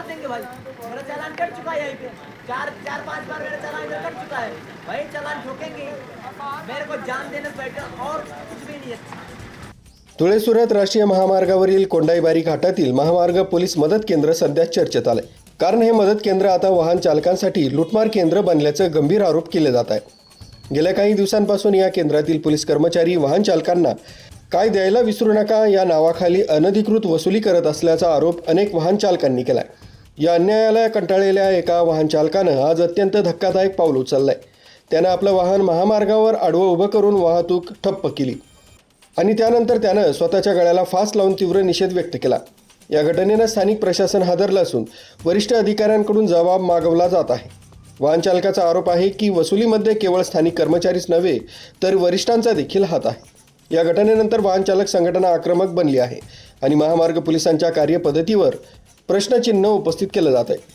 मार देंगे भाई। मेरा चालान कट चुका है यहीं पे। चार चार पांच बार मेरा चालान इधर कट चुका है। वही चालान ठोकेंगे। मेरे को जान देने बैठा और कुछ भी नहीं है। धुळे सुरत राष्ट्रीय महामार्गावरील कोंडाईबारी घाटातील महामार्ग पोलीस मदत केंद्र सध्या चर्चेत आले कारण हे मदत केंद्र आता वाहन चालकांसाठी लुटमार केंद्र बनल्याचे गंभीर आरोप केले जात आहे गेल्या काही दिवसांपासून या केंद्रातील पोलीस कर्मचारी वाहन चालकांना काय द्यायला विसरू नका या नावाखाली अनधिकृत वसुली करत असल्याचा आरोप अनेक वाहन चालकांनी केला आहे या अन्यायाला कंटाळलेल्या एका वाहनचालकानं आज अत्यंत धक्कादायक पाऊल उचललंय. त्यानं आपलं वाहन महामार्गावर आडवं उभं करून वाहतूक ठप्प केली. आणि त्यानंतर त्यानं स्वतःच्या गळ्याला फास लावून तीव्र निषेध व्यक्त केला. या घटनेनं स्थानिक प्रशासन हादरलं असून वरिष्ठ अधिकाऱ्यांकडून जबाब मागवला जात आहे. वाहनचालकाचा आरोप आहे की वसुलीमध्ये केवळ स्थानिक कर्मचारीच नव्हे तर वरिष्ठांचा देखील हात आहे. या घटनेनंतर वाहनचालक संघटना आक्रमक बनली आहे आणि महामार्ग पोलिसांच्या कार्यपद्धतीवर प्रश्नचिन्ह उपस्थित के जात तो तो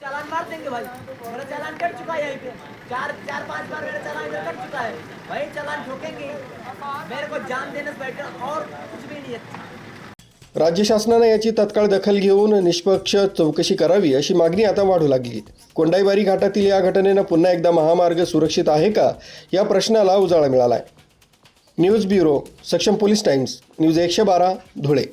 चालान मार देंगे भाई. मेरा चालान कट चुका है पे. चार चार, पाँच बार मेरा चालान इधर कट चुका है. भाई, चालान ठोकेंगे. मेरे को जान देने से बेटर और कुछ भी नहीं है. राज्य शासनानं याची तत्काळ दखल घेऊन निष्पक्ष चौकशी करावी अशी मागणी आता वाढू लागली. कोंडाईबारी घाटातील या घटनेनं पुन्हा एकदा महामार्ग सुरक्षित आहे का? या प्रश्नाला उजाळा मिळाला आहे न्यूज ब्युरो सक्षम पोलीस टाइम्स न्यूज एकशे बारा धुळे.